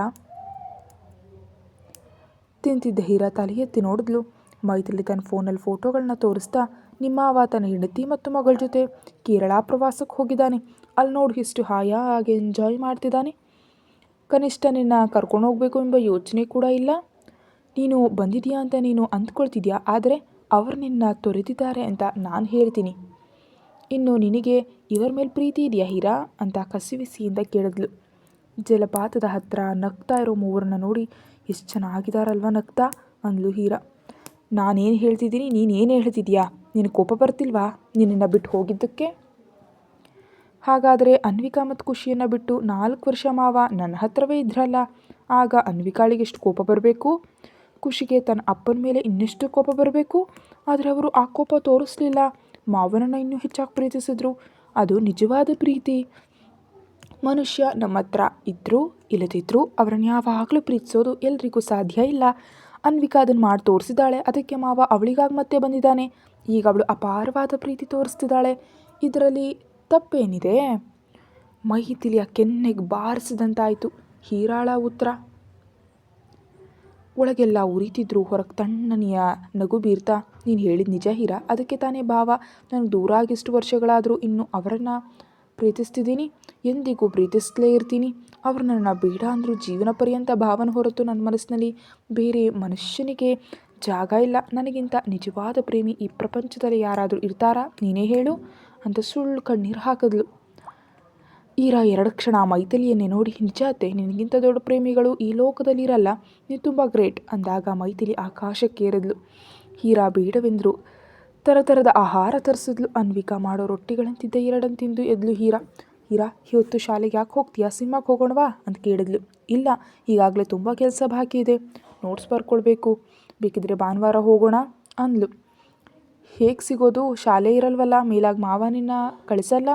ತಿಂತಿದ್ದ ಹೀರಾ ತಲೆ ಎತ್ತಿ ನೋಡಿದ್ಲು. ಮೈಥಿಲಿ ತನ್ನ ಫೋನಲ್ಲಿ ಫೋಟೋಗಳನ್ನ ತೋರಿಸ್ತಾ ನಿಮ್ಮ ಆವಾತನ ತನ್ನ ಹೆಂಡತಿ ಮತ್ತು ಮಗಳ ಜೊತೆ ಕೇರಳ ಪ್ರವಾಸಕ್ಕೆ ಹೋಗಿದ್ದಾನೆ. ಅಲ್ಲಿ ನೋಡಿ ಎಷ್ಟು ಹಾಯಾಗಿ ಎಂಜಾಯ್ ಮಾಡ್ತಿದ್ದಾನೆ. ಕನಿಷ್ಠ ನಿನ್ನ ಕರ್ಕೊಂಡು ಹೋಗಬೇಕು ಎಂಬ ಯೋಚನೆ ಕೂಡ ಇಲ್ಲ. ನೀನು ಬಂದಿದೀಯಾ ಅಂತ ನೀನು ಅಂದ್ಕೊಳ್ತಿದ್ಯಾ? ಆದರೆ ಅವರು ನಿನ್ನ ತೊರೆದಿದ್ದಾರೆ ಅಂತ ನಾನು ಹೇಳ್ತೀನಿ. ಇನ್ನು ನಿನಗೆ ಇವರ ಮೇಲೆ ಪ್ರೀತಿ ಇದೆಯಾ ಹೀರಾ? ಅಂತ ಕಸಿವಿಸಿಯಿಂದ ಕೇಳಿದ್ಲು. ಜಲಪಾತದ ಹತ್ತಿರ ನಗ್ತಾ ಇರೋ ಮೂವರನ್ನ ನೋಡಿ ಎಷ್ಟು ಚೆನ್ನಾಗಿದಾರಲ್ವ ನಗ್ತಾ? ಅಂದ್ಲು ಹೀರಾ. ನಾನೇನು ಹೇಳ್ತಿದ್ದೀನಿ, ನೀನು ಏನು ಹೇಳ್ತಿದ್ಯಾ? ನಿನಗೆ ಕೋಪ ಬರ್ತಿಲ್ವಾ ನಿನ್ನನ್ನು ಬಿಟ್ಟು ಹೋಗಿದ್ದಕ್ಕೆ? ಹಾಗಾದರೆ ಅನ್ವಿಕಾ ಮತ್ತು ಖುಷಿಯನ್ನು ಬಿಟ್ಟು ನಾಲ್ಕು ವರ್ಷ ಮಾವ ನನ್ನ ಹತ್ರವೇ ಇದ್ರಲ್ಲ, ಆಗ ಅನ್ವಿಕಾಳಿಗೆ ಎಷ್ಟು ಕೋಪ ಬರಬೇಕು? ಖುಷಿಗೆ ತನ್ನ ಅಪ್ಪನ ಮೇಲೆ ಇನ್ನೆಷ್ಟು ಕೋಪ ಬರಬೇಕು? ಆದರೆ ಅವರು ಆ ಕೋಪ ತೋರಿಸ್ಲಿಲ್ಲ. ಮಾವನನ್ನು ಇನ್ನೂ ಹೆಚ್ಚಾಗಿ ಪ್ರೀತಿಸಿದ್ರು. ಅದು ನಿಜವಾದ ಪ್ರೀತಿ. ಮನುಷ್ಯ ನಮ್ಮ ಹತ್ರ ಇದ್ದರೂ ಇಲ್ಲದಿದ್ದರೂ ಅವರನ್ನು ಯಾವಾಗಲೂ ಪ್ರೀತಿಸೋದು ಎಲ್ರಿಗೂ ಸಾಧ್ಯ ಇಲ್ಲ. ಅನ್ವಿಕಾ ಅದನ್ನು ಮಾಡಿ ತೋರಿಸಿದ್ದಾಳೆ ಅದಕ್ಕೆ ಮಾವ ಅವಳಿಗಾಗಿ ಮತ್ತೆ ಬಂದಿದ್ದಾನೆ. ಈಗ ಅವಳು ಅಪಾರವಾದ ಪ್ರೀತಿ ತೋರಿಸ್ತಿದ್ದಾಳೆ ಇದರಲ್ಲಿ ತಪ್ಪೇನಿದೆ? ಮೈಥಿಲಿಯ ಕೆನ್ನೆಗೆ ಬಾರಿಸಿದಂತಾಯಿತು. ಹೀರಾಳ ಉತ್ತರ. ಒಳಗೆಲ್ಲ ಉರಿತಿದ್ರು. ಹೊರಗೆ ತಣ್ಣನೆಯ ನಗು ಬೀರ್ತಾ, ನೀನು ಹೇಳಿದ ನಿಜ ಹೀರಾ? ಅದಕ್ಕೆ ತಾನೇ ಭಾವ, ನಾನು ದೂರ ಆಗಿಷ್ಟು ವರ್ಷಗಳಾದರೂ ಇನ್ನೂ ಅವರನ್ನು ಪ್ರೀತಿಸ್ತಿದ್ದೀನಿ. ಎಂದಿಗೂ ಪ್ರೀತಿಸ್ಲೇ ಇರ್ತೀನಿ. ಅವ್ರು ನನ್ನ ಬೇಡ ಅಂದರೂ ಜೀವನ ಪರ್ಯಂತ ಭಾವನ ಹೊರತು ನನ್ನ ಮನಸ್ಸಿನಲ್ಲಿ ಬೇರೆ ಮನುಷ್ಯನಿಗೆ ಜಾಗ ಇಲ್ಲ. ನನಗಿಂತ ನಿಜವಾದ ಪ್ರೇಮಿ ಈ ಪ್ರಪಂಚದಲ್ಲಿ ಯಾರಾದರೂ ಇರ್ತಾರಾ? ನೀನೇ ಹೇಳು. ಅಂತ ಸುಳ್ಳು ಕಣ್ಣೀರು ಹಾಕಿದ್ಲು. ಈರ ಎರಡು ಕ್ಷಣ ಮೈಥಿಲಿಯನ್ನೇ ನೋಡಿ ಅತ್ತೆ, ನಿನಗಿಂತ ದೊಡ್ಡ ಪ್ರೇಮಿಗಳು ಈ ಲೋಕದಲ್ಲಿರಲ್ಲ ನೀನು ತುಂಬ ಗ್ರೇಟ್ ಅಂದಾಗ ಮೈಥಿಲಿ ಆಕಾಶಕ್ಕೇರಿದ್ಲು. ಹೀರಾ ಬೇಡವೆಂದರು ಥರದ ಆಹಾರ ತರಿಸಿದ್ಲು. ಅನ್ವಿಕಾ ಮಾಡೋ ರೊಟ್ಟಿಗಳಂತಿದ್ದ ಎರಡನ್ನು ತಿಂದು ಎದ್ಲು ಹೀರಾ. ಹೀರಾ, ಇವತ್ತು ಶಾಲೆಗೆ ಯಾಕೆ ಹೋಗ್ತೀಯಾ? ಸಿನಿಮಾಗೆ ಹೋಗೋಣವಾ? ಅಂತ ಕೇಳಿದ್ಲು. ಇಲ್ಲ, ಈಗಾಗಲೇ ತುಂಬ ಕೆಲಸ ಬಾಕಿ ಇದೆ. ನೋಟ್ಸ್ ಬರ್ಕೊಳ್ಬೇಕು ಬೇಕಿದ್ರೆ ಭಾನುವಾರ ಹೋಗೋಣ? ಅಂದ್ಲು. ಹೇಗೆ ಸಿಗೋದು? ಶಾಲೆ ಇರಲ್ವಲ್ಲ? ಮೇಲಾಗಿ ಮಾವನಿನ ಕಳಿಸಲ್ಲ?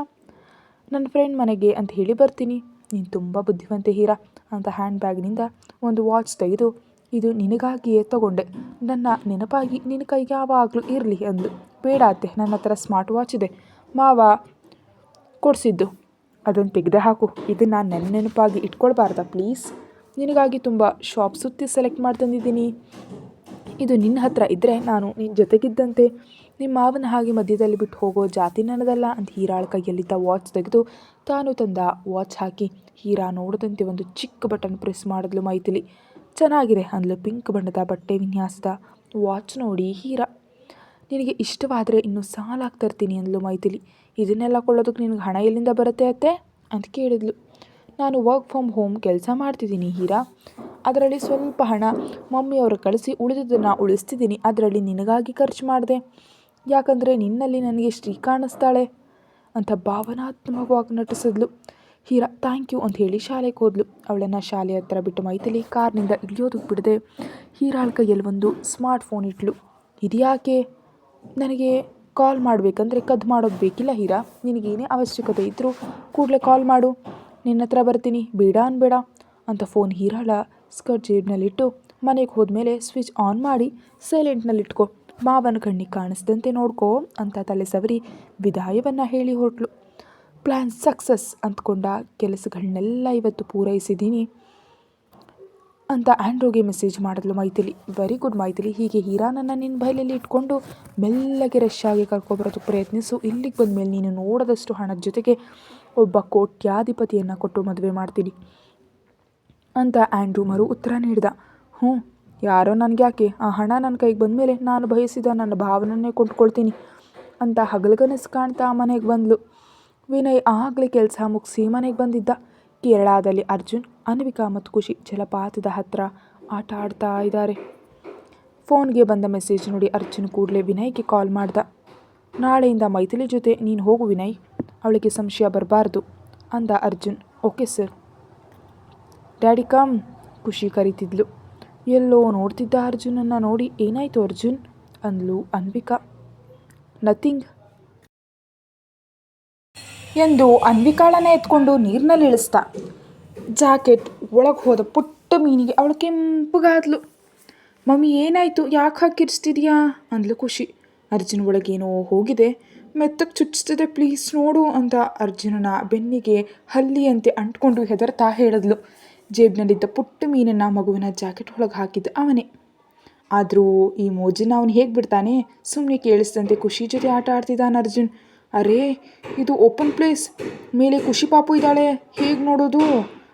ನನ್ನ ಫ್ರೆಂಡ್ ಮನೆಗೆ ಅಂತ ಹೇಳಿ ಬರ್ತೀನಿ. ನೀನು ತುಂಬ ಬುದ್ಧಿವಂತೆ ಹೀರಾ ಅಂತ ಹ್ಯಾಂಡ್ ಬ್ಯಾಗ್ನಿಂದ ಒಂದು ವಾಚ್ ತೆಗೆದು, ಇದು ನಿನಗಾಗಿಯೇ ತಗೊಂಡೆ. ನನ್ನ ನೆನಪಾಗಿ ನಿನ್ನ ಕೈಗೆ ಯಾವಾಗಲೂ ಇರಲಿ ಅಂದು ಬೇಡ ಅತ್ತೆ, ನನ್ನ ಹತ್ರ ಸ್ಮಾರ್ಟ್ ವಾಚ್ ಇದೆ. ಮಾವ ಕೊಡಿಸಿದ್ದು. ಅದನ್ನು ತೆಗೆದೇ ಹಾಕು. ಇದನ್ನು ನನ್ನ ನೆನಪಾಗಿ ಇಟ್ಕೊಳ್ಬಾರ್ದಾ ಪ್ಲೀಸ್ ನಿನಗಾಗಿ ತುಂಬ ಶಾಪ್ ಸುತ್ತಿ ಸೆಲೆಕ್ಟ್ ಮಾಡಿ ತಂದಿದ್ದೀನಿ ಇದು ನಿನ್ನ ಹತ್ರ ಇದ್ದರೆ ನಾನು ನಿನ್ನ ಜೊತೆಗಿದ್ದಂತೆ ನಿಮ್ಮ ಮಾವನ ಹಾಗೆ ಮಧ್ಯದಲ್ಲಿ ಬಿಟ್ಟು ಹೋಗೋ ಜಾತಿ ನನ್ನದಲ್ಲ ಅಂತ ಹೀರಾಳ ಕೈಯಲ್ಲಿದ್ದ ವಾಚ್ ತೆಗೆದು ತಾನು ತಂದ ವಾಚ್ ಹಾಕಿ ಹೀರಾ ನೋಡದಂತೆ ಒಂದು ಚಿಕ್ಕ ಬಟನ್ ಪ್ರೆಸ್ ಮಾಡಿದ್ಲು ಮೈತಿಲಿ ಚೆನ್ನಾಗಿದೆ ಅಂದ್ಲು ಪಿಂಕ್ ಬಣ್ಣದ ಬಟ್ಟೆ ವಿನ್ಯಾಸದ ವಾಚ್ ನೋಡಿ ಹೀರಾ. ನಿನಗೆ ಇಷ್ಟವಾದರೆ ಇನ್ನೂ ಸಾಲಾಗಿ ತರ್ತೀನಿ ಅಂದ್ಲು ಮೈತಿಲಿ ಇದನ್ನೆಲ್ಲ ಕೊಳ್ಳೋದಕ್ಕೆ ನಿನಗೆ ಹಣ ಎಲ್ಲಿಂದ ಬರುತ್ತೆ ಅತ್ತೆ? ಅಂತ ಕೇಳಿದ್ಲು. ನಾನು ವರ್ಕ್ ಫ್ರಮ್ ಹೋಮ್ ಕೆಲಸ ಮಾಡ್ತಿದ್ದೀನಿ ಹೀರಾ. ಅದರಲ್ಲಿ ಸ್ವಲ್ಪ ಹಣ ಮಮ್ಮಿಯವರು ಕಳಿಸಿ ಉಳಿದದನ್ನು ಉಳಿಸ್ತಿದ್ದೀನಿ. ಅದರಲ್ಲಿ ನಿನಗಾಗಿ ಖರ್ಚು ಮಾಡಿದೆ. ಯಾಕಂದರೆ ನಿನ್ನಲ್ಲಿ ನನಗೆ ಶ್ರೀ ಕಾಣಿಸ್ತಾಳೆ ಅಂತ ಭಾವನಾತ್ಮಕವಾಗಿ ನಟಿಸಿದ್ಲು. ಹೀರಾ ಥ್ಯಾಂಕ್ ಯು ಅಂತ ಹೇಳಿ ಶಾಲೆಗೆ ಹೋದ್ಲು. ಅವಳನ್ನು ಶಾಲೆ ಹತ್ರ ಬಿಟ್ಟು ಮೈತಲಿ ಕಾರ್ನಿಂದ ಇಳಿಯೋದಕ್ಕೆ ಬಿಡದೆ ಹೀರಾಳ ಕೈಯಲ್ಲಿ ಒಂದು ಸ್ಮಾರ್ಟ್ ಫೋನ್ ಇಟ್ಲು. ಇದ್ಯಾಕೆ? ನನಗೆ ಕಾಲ್ ಮಾಡಬೇಕಂದ್ರೆ ಕದ್ದು ಮಾಡೋದು ಬೇಕಿಲ್ಲ ಹೀರಾ. ನಿನಗೇನೇ ಅವಶ್ಯಕತೆ ಇದ್ದರೂ ಕೂಡಲೇ ಕಾಲ್ ಮಾಡು. ನಿನ್ನ ಹತ್ರ ಬರ್ತೀನಿ. ಬೇಡ ಅನ್ಬೇಡ ಅಂತ ಫೋನ್ ಹೀರಾಳ ಸ್ಕರ್ಟ್ ಜೇಬ್ನಲ್ಲಿಟ್ಟು ಮನೆಗೆ ಹೋದ್ಮೇಲೆ ಸ್ವಿಚ್ ಆನ್ ಮಾಡಿ ಸೈಲೆಂಟ್ನಲ್ಲಿಟ್ಕೊ ಮಾವನ ಕಣ್ಣಿಗೆ ಕಾಣಿಸ್ದಂತೆ ನೋಡ್ಕೋ ಅಂತ ತಲೆ ಸವರಿ ವಿದಾಯವನ್ನು ಹೇಳಿ ಹೊರಟ್ಲು. ಪ್ಲ್ಯಾನ್ ಸಕ್ಸಸ್ ಅಂದ್ಕೊಂಡ ಕೆಲಸಗಳನ್ನೆಲ್ಲ ಇವತ್ತು ಪೂರೈಸಿದ್ದೀನಿ ಅಂತ ಆ್ಯಂಡ್ರೋಗೆ ಮೆಸೇಜ್ ಮಾಡಿದ್ಲು ಮೈಥಿಲಿ. ವೆರಿ ಗುಡ್ ಮೈಥಿಲಿ, ಹೀಗೆ ಹೀರಾನನ್ನು ನಿನ್ನ ಬಯಲಲ್ಲಿ ಇಟ್ಕೊಂಡು ಮೆಲ್ಲಗೆ ರಶ್ ಆಗಿ ಕರ್ಕೊಬರೋದಕ್ಕೆ ಪ್ರಯತ್ನಿಸು. ಇಲ್ಲಿಗೆ ಬಂದಮೇಲೆ ನೀನು ನೋಡದಷ್ಟು ಹಣದ ಜೊತೆಗೆ ಒಬ್ಬ ಕೋಟ್ಯಾಧಿಪತಿಯನ್ನು ಕೊಟ್ಟು ಮದುವೆ ಮಾಡ್ತೀನಿ ಅಂತ ಆ್ಯಂಡ್ರೂ ಮರು ಉತ್ತರ ನೀಡಿದ. ಹ್ಞೂ ಯಾರೋ ನನಗೆ ಯಾಕೆ ಆ ಹಣ ನನ್ನ ಕೈಗೆ ಬಂದಮೇಲೆ ನಾನು ಬಯಸಿದ ನನ್ನ ಭಾವನನ್ನೇ ಕೊಂಡ್ಕೊಳ್ತೀನಿ ಅಂತ ಹಗಲುಗನಸು ಕಾಣ್ತಾ ಮನೆಗೆ ಬಂದಳು ವಿನಯ್ ಆಗಲೇ ಕೆಲಸ ಮುಗಿಸಿ ಮನೆಗೆ ಬಂದಿದ್ದ. ಕೇರಳದಲ್ಲಿ ಅರ್ಜುನ್, ಅನ್ವಿಕಾ ಮತ್ತು ಖುಷಿ ಜಲಪಾತದ ಹತ್ರ ಆಟ ಆಡ್ತಾ ಇದ್ದಾರೆ ಫೋನ್ಗೆ ಬಂದ ಮೆಸೇಜ್ ನೋಡಿ ಅರ್ಜುನ್ ಕೂಡಲೇ ವಿನಯ್ಗೆ ಕಾಲ್ ಮಾಡ್ದ. ನಾಳೆಯಿಂದ ಮೈಥಿಲಿ ಜೊತೆ ನೀನು ಹೋಗು ವಿನಯ್, ಅವಳಿಗೆ ಸಂಶಯ ಬರಬಾರ್ದು ಅಂದ Arjun. Okay sir. Daddy come, ಖುಷಿ ಕರೀತಿದ್ಲು. ಎಲ್ಲೋ ನೋಡ್ತಿದ್ದ ಅರ್ಜುನನ್ನು ನೋಡಿ ಏನಾಯಿತು ಅರ್ಜುನ್? ಅಂದ್ಲು ಅನ್ವಿಕಾ. ನಥಿಂಗ್ ಎಂದು ಅನ್ವಿಕಾಳನ್ನ ಎತ್ಕೊಂಡು ನೀರಿನಲ್ಲಿ ಇಳಿಸ್ದ ಜಾಕೆಟ್ ಒಳಗೆ ಹೋದ ಪುಟ್ಟ ಮೀನಿಗೆ ಅವಳು ಕೆಂಪಗಾದ್ಲು. ಮಮ್ಮಿ, ಏನಾಯಿತು? ಯಾಕೆ ಹಾಕಿರಿಸ್ತಿದ್ಯಾ? ಅಂದ್ಲು ಖುಷಿ. ಅರ್ಜುನ್ ಒಳಗೇನೋ ಹೋಗಿದೆ. ಮೆತ್ತಗೆ ಚುಚ್ಚಿದೆ ಪ್ಲೀಸ್ ನೋಡು ಅಂತ ಅರ್ಜುನನ ಬೆನ್ನಿಗೆ ಹಲ್ಲಿಯಂತೆ ಅಂಟ್ಕೊಂಡು ಹೆದರ್ತಾ ಹೇಳಿದ್ಲು. ಜೇಬ್ನಲ್ಲಿದ್ದ ಪುಟ್ಟ ಮೀನನ್ನು ಮಗುವಿನ ಜಾಕೆಟ್ ಒಳಗೆ ಹಾಕಿದ್ದು ಅವನೇ. ಆದರೂ ಈ ಮೋಜಿನ ಅವನು ಹೇಗೆ ಬಿಡ್ತಾನೆ? ಸುಮ್ಮನೆ ಕೇಳಿಸ್ದಂತೆ ಖುಷಿ ಜೊತೆ ಆಟ ಆಡ್ತಿದ್ದಾನೆ ಅರ್ಜುನ್. ಅರೇ, ಇದು ಓಪನ್ ಪ್ಲೇಸ್. ಮೇಲೆ ಖುಷಿ ಪಾಪು ಇದ್ದಾಳೆ. ಹೇಗೆ ನೋಡೋದು?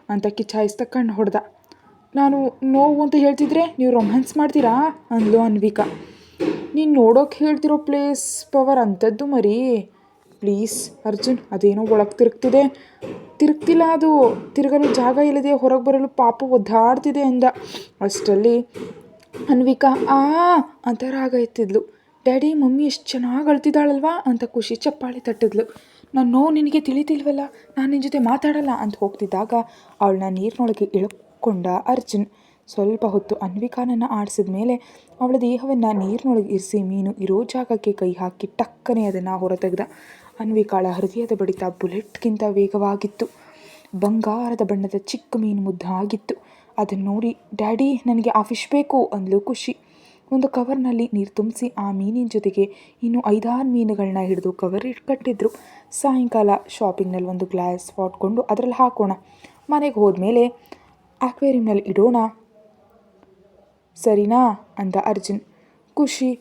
ಅಂತ ಕಿಚ್ಚಾಯಿಸ್ತಾ ಕಣ್ಣು ಹೊಡೆದ. ನಾನು ನೋವು ಅಂತ ಹೇಳ್ತಿದ್ರೆ ನೀವು ರೊಮ್ಯಾನ್ಸ್ ಮಾಡ್ತೀರಾ? ಅಂದ್ಲು ಅನ್ವಿಕಾ. ನೀನು ನೋಡೋಕೆ ಹೇಳ್ತಿರೋ ಪ್ಲೇಸ್ ಪವರ್ ಅಂಥದ್ದು ಮರಿ. ಪ್ಲೀಸ್ ಅರ್ಜುನ್, ಅದೇನೋ ಒಳಗೆ ತಿರುಗ್ತಿದೆ. ತಿರುಗ್ತಿಲ್ಲ ಅದು. ತಿರುಗಲು ಜಾಗ ಇಲ್ಲದೆ ಹೊರಗೆ ಬರಲು ಪಾಪ ಒದ್ದಾಡ್ತಿದೆ ಅಂದ ಅಷ್ಟರಲ್ಲಿ ಅನ್ವಿಕಾ, ಆ, ಅಂತ ರಾಗ ಎತ್ತಿದ್ಲು. ಡ್ಯಾಡಿ, ಮಮ್ಮಿ ಎಷ್ಟು ಚೆನ್ನಾಗಿ ಅಳ್ತಿದ್ದಾಳಲ್ವಾ ಅಂತ ಖುಷಿ ಚಪ್ಪಾಳಿ ತಟ್ಟಿದ್ಲು. ನಾನು ನೋವು ನಿನಗೆ ತಿಳಿತಿಲ್ವಲ್ಲ? ನಾನು ನಿನ್ನ ಜೊತೆ ಮಾತಾಡಲ್ಲ ಅಂತ ಹೋಗ್ತಿದ್ದಾಗ ಅವಳನ್ನ ನೀರಿನೊಳಗೆ ಇಳ್ಕೊಂಡ ಅರ್ಜುನ್. ಸ್ವಲ್ಪ ಹೊತ್ತು ಅನ್ವಿಕಾನನ್ನು ಆಡಿಸಿದ ಮೇಲೆ ಅವಳ ದೇಹವನ್ನು ನೀರಿನೊಳಗೆ ಇರಿಸಿ ಮೀನು ಇರೋ ಜಾಗಕ್ಕೆ ಕೈ ಹಾಕಿ ಟಕ್ಕನೆ ಅದನ್ನು ಹೊರತೆಗೆದ. ಅನ್ವಿಕಾಳ ಹೃದಯದ ಬಡಿತ ಬುಲೆಟ್ಗಿಂತ ವೇಗವಾಗಿತ್ತು. ಬಂಗಾರದ ಬಣ್ಣದ ಚಿಕ್ಕ ಮೀನು ಮುದ್ದಾಗಿತ್ತು ಅದನ್ನು ನೋಡಿ, ಡ್ಯಾಡಿ, ನನಗೆ ಆ ಫಿಶ್ ಬೇಕು ಅಂದಲು ಖುಷಿ. ಒಂದು ಕವರ್ನಲ್ಲಿ ನೀರು ತುಂಬಿಸಿ ಆ ಮೀನಿನ ಜೊತೆಗೆ ಇನ್ನೂ ಐದಾರು ಮೀನುಗಳನ್ನ ಹಿಡಿದು ಕವರ್ ಕಟ್ಟಿದ್ರು. ಸಾಯಂಕಾಲ ಶಾಪಿಂಗ್ನಲ್ಲಿ ಒಂದು ಗ್ಲಾಸ್ ಪಾಟ್ಕೊಂಡು ಅದರಲ್ಲಿ ಹಾಕೋಣ. ಮನೆಗೆ ಹೋದ್ಮೇಲೆ ಆಕ್ವೇರಿಯಂನಲ್ಲಿ ಇಡೋಣ. ಸರಿನಾ? ಅಂದ ಅರ್ಜುನ್. ಖುಷಿ.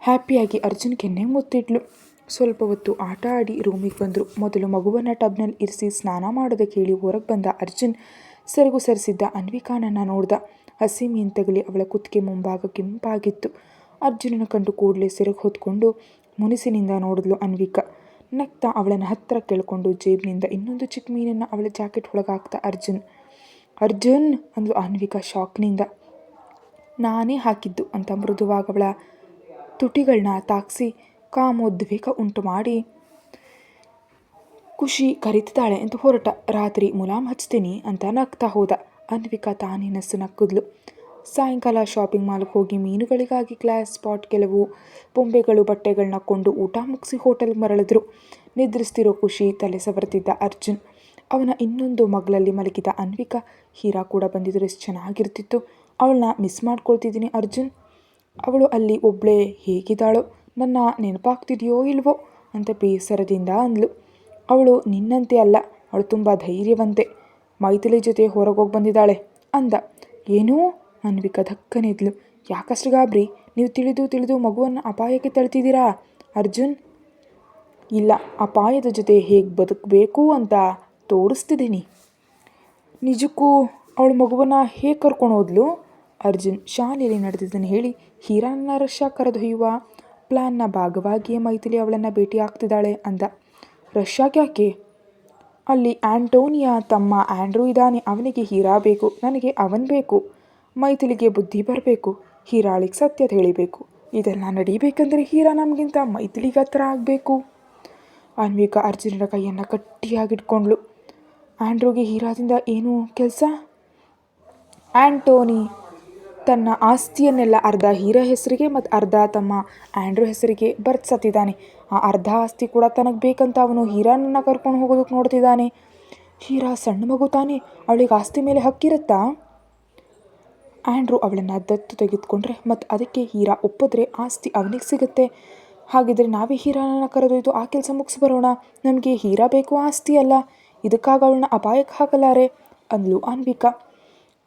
ಹ್ಯಾಪಿಯಾಗಿ ಅರ್ಜುನ್ ಕೆನ್ನೆ ಮುತ್ತಿಟ್ಲು. ಸ್ವಲ್ಪ ಹೊತ್ತು ಆಟ ಆಡಿ ರೂಮಿಗೆ ಬಂದರು. ಮೊದಲು ಮಗುವನ್ನು ಟಬ್ನಲ್ಲಿ ಇರಿಸಿ ಸ್ನಾನ ಮಾಡೋದಕ್ಕೆ ಹೇಳಿ ಹೊರಗೆ ಬಂದ ಅರ್ಜುನ್ ಸೆರಗು ಸರಿಸಿದ್ದ ಅನ್ವಿಕಾನನ್ನು ನೋಡ್ದ. ಹಸಿ ಮೀನು ತಗಲಿ ಅವಳ ಕುತ್ತಿಗೆ ಮುಂಭಾಗ ಕೆಂಪಾಗಿತ್ತು. ಅರ್ಜುನನ ಕಂಡು ಕೂಡಲೇ ಸೆರಗು ಹೊತ್ಕೊಂಡು ಮುನಿಸಿನಿಂದ ನೋಡಿದ್ಲು ಅನ್ವಿಕಾ. ನಗ್ತಾ ಅವಳನ್ನು ಹತ್ತಿರ ಕೇಳ್ಕೊಂಡು ಜೇಬಿನಿಂದ ಇನ್ನೊಂದು ಚಿಕ್ಕ ಮೀನನ್ನು ಅವಳ ಜಾಕೆಟ್ ಒಳಗಾಕ್ತ ಅರ್ಜುನ್. ಅರ್ಜುನ್, ಅಂದ್ಲು ಅನ್ವಿಕಾ ಶಾಕ್ನಿಂದ. ನಾನೇ ಹಾಕಿದ್ದು, ಅಂತ ಮೃದುವಾಗವಳ ತುಟಿಗಳನ್ನ ತಾಕ್ಸಿ ಕಾಮೋದ್ವೇಗ ಉಂಟು ಮಾಡಿ. ಖುಷಿ ಕರೀತಿದ್ದಾಳೆ ಅಂತ ಹೊರಟ. ರಾತ್ರಿ ಮುಲಾಮ್ ಹಚ್ತೀನಿ ಅಂತ ನಗ್ತಾ ಹೋದ. ಅನ್ವಿಕಾ ತಾನೇ ನಸು ನಕ್ಕಿದ್ಲು. ಸಾಯಂಕಾಲ ಶಾಪಿಂಗ್ ಮಾಲ್ಗೆ ಹೋಗಿ ಮೀನುಗಳಿಗಾಗಿ ಗ್ಲಾಸ್ ಸ್ಪಾಟ್ ಕೆಲವು ಬೊಂಬೆಗಳು ಬಟ್ಟೆಗಳನ್ನ ಕೊಂಡು ಊಟ ಮುಗಿಸಿ ಹೋಟೆಲ್ಗೆ ಮರಳಿದ್ರು. ನಿದ್ರಿಸ್ತಿರೋ ಖುಷಿ ತಲೆ ಸವರ್ತಿದ್ದ ಅರ್ಜುನ್. ಅವನ ಇನ್ನೊಂದು ಮಗಳಲ್ಲಿ ಮಲಗಿದ ಅನ್ವಿಕಾ ಹೀರಾ ಕೂಡ ಬಂದಿದ್ರೆ. ಎಷ್ಟು ಚೆನ್ನಾಗಿರ್ತಿತ್ತು. ಅವಳನ್ನ ಮಿಸ್ ಮಾಡ್ಕೊಳ್ತಿದ್ದೀನಿ ಅರ್ಜುನ್. ಅವಳು ಅಲ್ಲಿ ಒಬ್ಬಳೇ ಹೇಗಿದ್ದಾಳೋ. ನನ್ನ ನೆನಪಾಗ್ತಿದೆಯೋ ಇಲ್ವೋ ಅಂತ ಬೇಸರದಿಂದ ಅಂದಳು ಅವಳು ನಿನ್ನಂತೆ ಅಲ್ಲ, ಅವಳು ತುಂಬ ಧೈರ್ಯವಂತೆ. ಮೈಥಿಲಿ ಜೊತೆ ಹೊರಗೋಗಿ ಬಂದಿದ್ದಾಳೆ ಅಂದ. ಏನೂ? ಅನ್ವಿಕ ಧಕ್ಕನಿದ್ಲು ಯಾಕಷ್ಟು ಗಾಬ್ರಿ? ನೀವು ತಿಳಿದು ತಿಳಿದು ಮಗುವನ್ನು ಅಪಾಯಕ್ಕೆ ತಳ್ತಿದ್ದೀರಾ? ಅರ್ಜುನ್? ಇಲ್ಲ, ಅಪಾಯದ ಜೊತೆ ಹೇಗೆ ಬದುಕಬೇಕು ಅಂತ ತೋರಿಸ್ತಿದ್ದೀನಿ. ನಿಜಕ್ಕೂ ಅವಳು ಮಗುವನ್ನು ಹೇಗೆ ಕರ್ಕೊಂಡು ಹೋದ್ಲು? ಅರ್ಜುನ್ ಶಾಲೆಯಲ್ಲಿ ನಡೆದಿದ್ದನ್ನು ಹೇಳಿ ಹೀರಾನ ರಷ್ಯಾ ಕರೆದೊಯ್ಯುವ ಪ್ಲ್ಯಾನ್ನ ಭಾಗವಾಗಿಯೇ ಮೈಥಿಲಿ ಅವಳನ್ನು ಭೇಟಿ ಆಗ್ತಿದ್ದಾಳೆ ಅಂದ. ರಷ್ಯಾಕ್ಕೆ ಯಾಕೆ ಅಲ್ಲಿ ಆಂಟೋನಿಯಾ ತಮ್ಮ ಆ್ಯಂಡ್ರೂ ಇದ್ದಾನೆ, ಅವನಿಗೆ ಹೀರಾ ಬೇಕು, ನನಗೆ ಅವನ್ ಬೇಕು, ಮೈಥಿಲಿಗೆ ಬುದ್ಧಿ ಬರಬೇಕು, ಹೀರಾಳಿಗೆ ಸತ್ಯ ಹೇಳಿಬೇಕು ಇದೆಲ್ಲ ನಡೀಬೇಕಂದ್ರೆ ಹೀರಾ ನಮಗಿಂತ ಮೈಥಿಲಿಗೆ ಹತ್ರ ಆಗಬೇಕು. ಅನ್ವಿಕಾ ಅರ್ಜುನರ ಕೈಯನ್ನು ಗಟ್ಟಿಯಾಗಿಟ್ಕೊಂಡ್ಳು ಆ್ಯಂಡ್ರೋಗೆ ಹೀರಾದಿಂದ ಏನು ಕೆಲಸ? ಆ್ಯಂಟೋನಿ ತನ್ನ ಆಸ್ತಿಯನ್ನೆಲ್ಲ ಅರ್ಧ ಹೀರೋ ಹೆಸರಿಗೆ ಮತ್ತು ಅರ್ಧ ತಮ್ಮ ಆ್ಯಂಡ್ರೂ ಹೆಸರಿಗೆ ಬರ್ತಿದ್ದಾನೆ ಆ ಅರ್ಧ ಆಸ್ತಿ ಕೂಡ ತನಗೆ ಬೇಕಂತ ಅವನು ಹೀರಾನನ್ನು ಕರ್ಕೊಂಡು ಹೋಗೋದಕ್ಕೆ ನೋಡ್ತಿದ್ದಾನೆ. ಹೀರಾ ಸಣ್ಣ ಮಗು ತಾನೆ, ಅವಳಿಗೆ ಆಸ್ತಿ ಮೇಲೆ ಹಕ್ಕಿರುತ್ತಾ? ಆ್ಯಂಡ್ರೂ ಅವಳನ್ನು ದತ್ತು ತೆಗೆದುಕೊಂಡ್ರೆ ಮತ್ತು ಅದಕ್ಕೆ ಹೀರಾ ಒಪ್ಪಿದ್ರೆ ಆಸ್ತಿ ಅವನಿಗೆ ಸಿಗುತ್ತೆ. ಹಾಗಿದ್ರೆ ನಾವೇ ಹೀರಾನನ್ನು ಕರೆದೊಯ್ದು ಆ ಕೆಲಸ ಮುಗಿಸಿ ಬರೋಣ. ನಮಗೆ ಹೀರಾ ಬೇಕು ಆಸ್ತಿ ಅಲ್ಲ. ಇದಕ್ಕಾಗ ಅವಳನ್ನ ಅಪಾಯಕ್ಕೆ ಹಾಕಲಾರೆ. ಅಂದ್ಲು ಅನ್ವಿಕಾ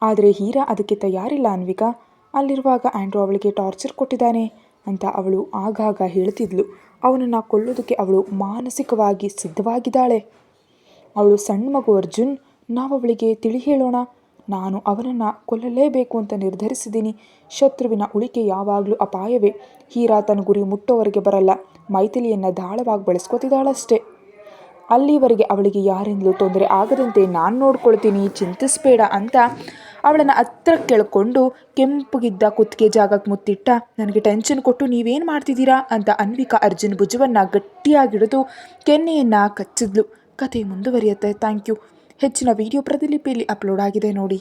ಆದರೆ ಹೀರಾ ಅದಕ್ಕೆ ತಯಾರಿಲ್ಲ ಅನ್ವಿಕಾ. ಅಲ್ಲಿರುವಾಗ ಆ್ಯಂಡ್ರೂ ಅವಳಿಗೆ ಟಾರ್ಚರ್ ಕೊಟ್ಟಿದ್ದಾನೆ ಅಂತ ಅವಳು ಆಗಾಗ ಹೇಳ್ತಿದ್ಲು. ಅವನನ್ನು ಕೊಲ್ಲೋದಕ್ಕೆ ಅವಳು ಮಾನಸಿಕವಾಗಿ ಸಿದ್ಧವಾಗಿದ್ದಾಳೆ. ಅವಳು ಸಣ್ಣ ಮಗು ಅರ್ಜುನ್ ನಾವು ಅವಳಿಗೆ ತಿಳಿ ಹೇಳೋಣ. ನಾನು ಅವನನ್ನು ಕೊಲ್ಲಲೇಬೇಕು ಅಂತ ನಿರ್ಧರಿಸಿದ್ದೀನಿ. ಶತ್ರುವಿನ ಉಳಿಕೆ ಯಾವಾಗಲೂ ಅಪಾಯವೇ. ಹೀರಾ ತನ್ನ ಗುರಿ ಮುಟ್ಟೋವರೆಗೆ ಬರಲ್ಲ. ಮೈಥಿಲಿಯನ್ನು ದಾಳವಾಗಿ ಬಳಸ್ಕೊತಿದ್ದಾಳಷ್ಟೇ. ಅಲ್ಲಿವರೆಗೆ ಅವಳಿಗೆ ಯಾರಿಂದಲೂ ತೊಂದರೆ ಆಗದಂತೆ ನಾನು ನೋಡ್ಕೊಳ್ತೀನಿ, ಚಿಂತಿಸಬೇಡ ಅಂತ ಅವಳನ್ನು ಹತ್ರ ಕೆಳ್ಕೊಂಡು ಕೆಂಪಗಿದ್ದ ಕುತ್ತಿಗೆ ಜಾಗಕ್ಕೆ ಮುತ್ತಿಟ್ಟ, ನನಗೆ ಟೆನ್ಷನ್ ಕೊಟ್ಟು ನೀವೇನು ಮಾಡ್ತಿದ್ದೀರಾ? ಅಂತ ಅನ್ವಿಕಾ ಅರ್ಜುನ್ ಭುಜವನ್ನು ಗಟ್ಟಿಯಾಗಿಡಿದು ಕೆನ್ನೆಯನ್ನು ಕಚ್ಚಿದ್ಲು. ಕತೆ ಮುಂದುವರಿಯುತ್ತೆ. ಥ್ಯಾಂಕ್ ಯು ಹೆಚ್ಚಿನ ವಿಡಿಯೋ ಪ್ರತಿಲಿಪಿಯಲ್ಲಿ ಅಪ್ಲೋಡ್ ಆಗಿದೆ ನೋಡಿ.